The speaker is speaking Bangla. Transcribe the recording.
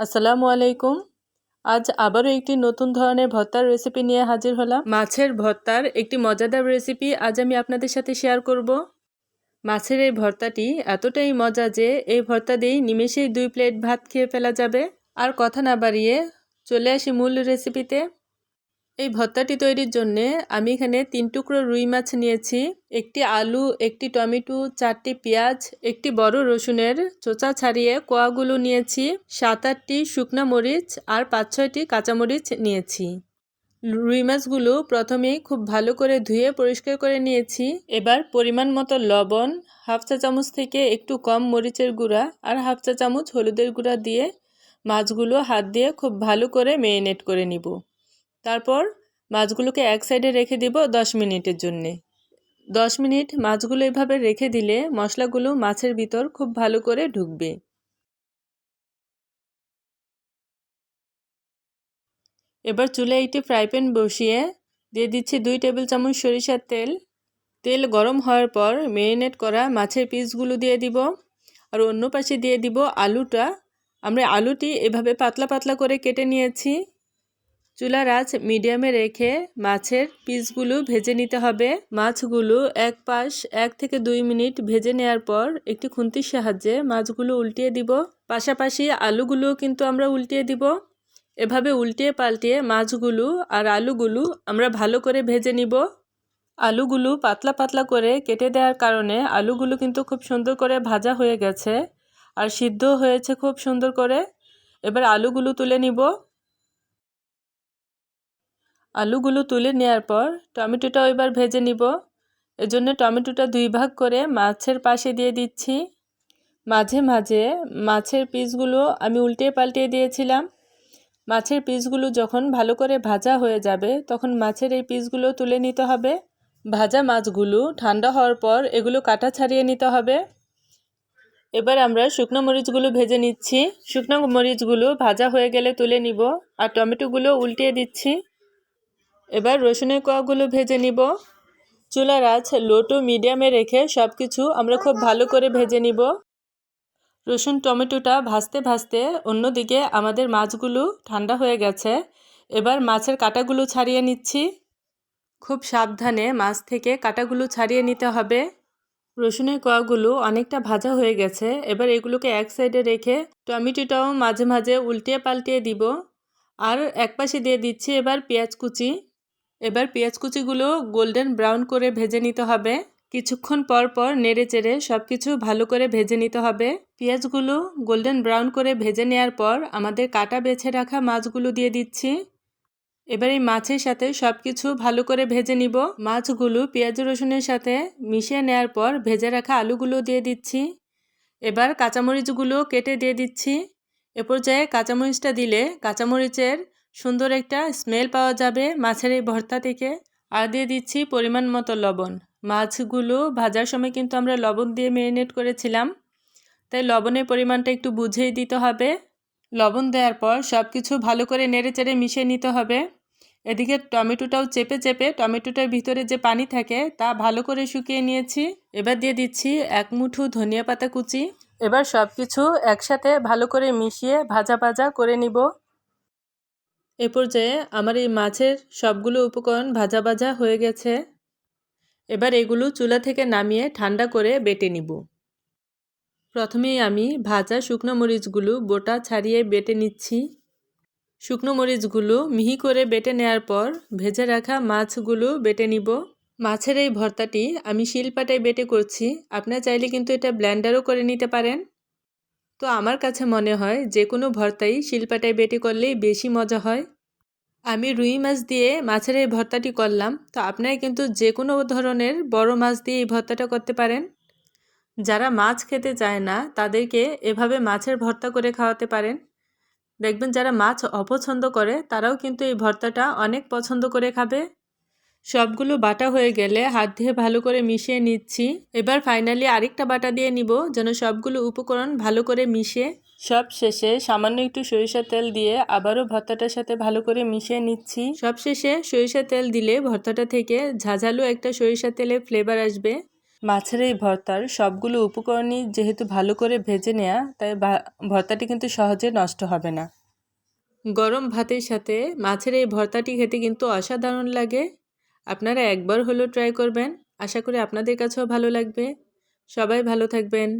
আসসালামু আলাইকুম। আজ আবারও একটি নতুন ধরনের ভর্তার রেসিপি নিয়ে হাজির হলাম। মাছের ভর্তার একটি মজাদার রেসিপি আজ আমি আপনাদের সাথে শেয়ার করব। মাছের এই ভর্তাটি এতটাই মজা যে এই ভর্তা দিয়েই নিমেষেই দুই প্লেট ভাত খেয়ে ফেলা যাবে। আর কথা না বাড়িয়ে চলে আসি মূল রেসিপিতে এই ভর্তাটি তৈরির জন্য আমি এখানে তিন টুকরো রুই মাছ নিয়েছি, একটি আলু, একটি টমেটো, চারটি পেঁয়াজ, একটি বড় রসুনের চোচা ছাড়িয়ে কোয়াগুলো নিয়েছি, সাত আটটি শুকনো মরিচ আর পাঁচ ছয়টি কাঁচামরিচ নিয়েছি। রুই মাছগুলো প্রথমেই খুব ভালো করে ধুয়ে পরিষ্কার করে নিয়েছি। এবার পরিমাণ মতো লবণ, হাফ চা চামচ থেকে একটু কম মরিচের গুঁড়া আর হাফ চা চামচ হলুদের গুঁড়া দিয়ে মাছগুলো হাত দিয়ে খুব ভালো করে মেরিনেট করে নিব। তারপর মাছগুলোকে এক সাইডে রেখে দিব দশ মিনিটের জন্যে। দশ মিনিট মাছগুলো এভাবে রেখে দিলে মশলাগুলো মাছের ভিতর খুব ভালো করে ঢুকবে। এবার চুলে একটি ফ্রাই প্যান বসিয়ে দিয়ে দিচ্ছি দুই টেবিল চামচ সরিষার তেল। তেল গরম হওয়ার পর মেরিনেট করা মাছের পিসগুলো দিয়ে দিব। আর অন্য পাশে দিয়ে দিব আলুটা। আমরা আলুটি এভাবে পাতলা পাতলা করে কেটে নিয়েছি। চুলার আঁচ মিডিয়ামে রেখে মাছের পিসগুলো ভেজে নিতে হবে। মাছগুলো এক পাশ এক থেকে দুই মিনিট ভেজে নেওয়ার পর একটি খুন্তির সাহায্যে মাছগুলো উল্টিয়ে দিব। পাশাপাশি আলুগুলো কিন্তু আমরা উল্টিয়ে দিব। এভাবে উল্টিয়ে পাল্টিয়ে মাছগুলো আর আলুগুলো আমরা ভালো করে ভেজে নিব। আলুগুলো পাতলা পাতলা করে কেটে দেওয়ার কারণে আলুগুলো কিন্তু খুব সুন্দর করে ভাজা হয়ে গেছে আর সিদ্ধ হয়েছে খুব সুন্দর করে। এবার আলুগুলো তুলে নিব। আলুগুলো তুলে নেওয়ার পর টমেটোটাও এবার ভেজে নিব। এজন্য টমেটোটা দুই ভাগ করে মাছের পাশে দিয়ে দিচ্ছি। মাঝে মাঝে মাছের পিসগুলো আমি উল্টে পাল্টে দিয়েছিলাম। মাছের পিসগুলো যখন ভালো করে ভাজা হয়ে যাবে তখন মাছের এই পিসগুলো তুলে নিতে হবে। ভাজা মাছগুলো ঠান্ডা হওয়ার পর এগুলো কাটা ছাড়িয়ে নিতে হবে। এবার আমরা শুকনো মরিচগুলো ভেজে নিচ্ছি। শুকনো মরিচগুলো ভাজা হয়ে গেলে তুলে নিব। আর টমেটোগুলো উল্টিয়ে দিচ্ছি। এবার রসুনের কোয়াগুলো ভেজে নিব। চুলার আঁচ লো টু মিডিয়ামে রেখে সব কিছু আমরা খুব ভালো করে ভেজে নিব। রসুন, টমেটোটা ভাজতে ভাজতে অন্যদিকে আমাদের মাছগুলো ঠান্ডা হয়ে গেছে। এবার মাছের কাটাগুলো ছাড়িয়ে নিচ্ছি। খুব সাবধানে মাছ থেকে কাটাগুলো ছাড়িয়ে নিতে হবে। রসুনের কোয়াগুলো অনেকটা ভাজা হয়ে গেছে। এবার এগুলোকে এক সাইডে রেখে টমেটোটাও মাঝে মাঝে উল্টিয়ে পাল্টিয়ে দিব। আর এক পাশে দিয়ে দিচ্ছি এবার পেঁয়াজ কুচি। এবার পেঁয়াজ কুচিগুলো গোল্ডেন ব্রাউন করে ভেজে নিতে হবে। কিছুক্ষণ পর পর নেড়ে চেড়ে সব কিছু ভালো করে ভেজে নিতে হবে। পেঁয়াজগুলো গোল্ডেন ব্রাউন করে ভেজে নেওয়ার পর আমাদের কাটা বেছে রাখা মাছগুলো দিয়ে দিচ্ছি। এবার এই মাছের সাথে সব কিছু ভালো করে ভেজে নিব। মাছগুলো পেঁয়াজ রসুনের সাথে মিশিয়ে নেওয়ার পর ভেজে রাখা আলুগুলো দিয়ে দিচ্ছি। এবার কাঁচামরিচগুলো কেটে দিয়ে দিচ্ছি। এ পর্যায়ে কাঁচামরিচটা দিলে কাঁচামরিচের সুন্দর একটা স্মেল পাওয়া যাবে মাছের এই ভর্তা থেকে। আর দিয়ে দিচ্ছি পরিমাণ মতো লবণ। মাছগুলো ভাজার সময় কিন্তু আমরা লবণ দিয়ে মেরিনেট করেছিলাম। তাই লবণের পরিমাণটা একটু বুঝেই দিতে হবে। লবণ দেওয়ার পর সব কিছু ভালো করে নেড়ে চেড়ে মিশিয়ে নিতে হবে। এদিকে টমেটোটাও চেপে চেপে টমেটোটার ভিতরে যে পানি থাকে তা ভালো করে শুকিয়ে নিয়েছি। এবার দিয়ে দিচ্ছি এক মুঠো ধনিয়া পাতা কুচি। এবার সব কিছু একসাথে ভালো করে মিশিয়ে ভাজা ভাজা করে নিব। এ পর্যায়ে আমার এই মাছের সবগুলো উপকরণ ভাজা ভাজা হয়ে গেছে। এবার এগুলো চুলা থেকে নামিয়ে ঠান্ডা করে বেটে নিব। প্রথমেই আমি ভাজা শুকনো মরিচগুলো বোটা ছাড়িয়ে বেটে নিচ্ছি। শুকনো মরিচগুলো মিহি করে বেটে নেওয়ার পর ভেজে রাখা মাছগুলো বেটে নিব। মাছের এই ভর্তাটি আমি শিলপাটায় বেটে করছি। আপনার চাইলে কিন্তু এটা ব্ল্যান্ডারও করে নিতে পারেন। তো আমার কাছে মনে হয় যে কোনো ভর্তাই শিলপাটায় বেটে করলেই বেশি মজা হয়। আমি রুই মাছ দিয়ে মাছের এই ভর্তাটি করলাম। তো আপনারা কিন্তু যে কোনো ধরনের বড় মাছ দিয়ে এই ভর্তাটা করতে পারেন। যারা মাছ খেতে চায় না, তাদেরকে এভাবে মাছের ভর্তা করে খাওয়াতে পারেন। দেখবেন যারা মাছ অপছন্দ করে, তারাও কিন্তু এই ভর্তাটা অনেক পছন্দ করে খাবে। সবগুলো বাটা হয়ে গেলে হাত দিয়ে ভালো করে মিশিয়ে নিচ্ছি। এবার ফাইনালি আরেকটা বাটা দিয়ে নিব, যেন সবগুলো উপকরণ ভালো করে মিশে। সব শেষে সামান্য একটু সরিষার তেল দিয়ে আবারও ভর্তাটার সাথে ভালো করে মিশিয়ে নিচ্ছি। সব শেষে সরিষার তেল দিলে ভর্তাটা থেকে ঝাঝালো একটা সরিষা তেলের ফ্লেভার আসবে। মাছের এই ভর্তার সবগুলো উপকরণই যেহেতু ভালো করে ভেজে নেওয়া তাই ভর্তাটি কিন্তু সহজে নষ্ট হবে না। গরম ভাতের সাথে মাছের এই ভর্তাটি খেতে কিন্তু অসাধারণ লাগে। আপনারা একবার হলেও ট্রাই করবেন। আশা করি আপনাদের কাছেও ভালো লাগবে। সবাই ভালো থাকবেন।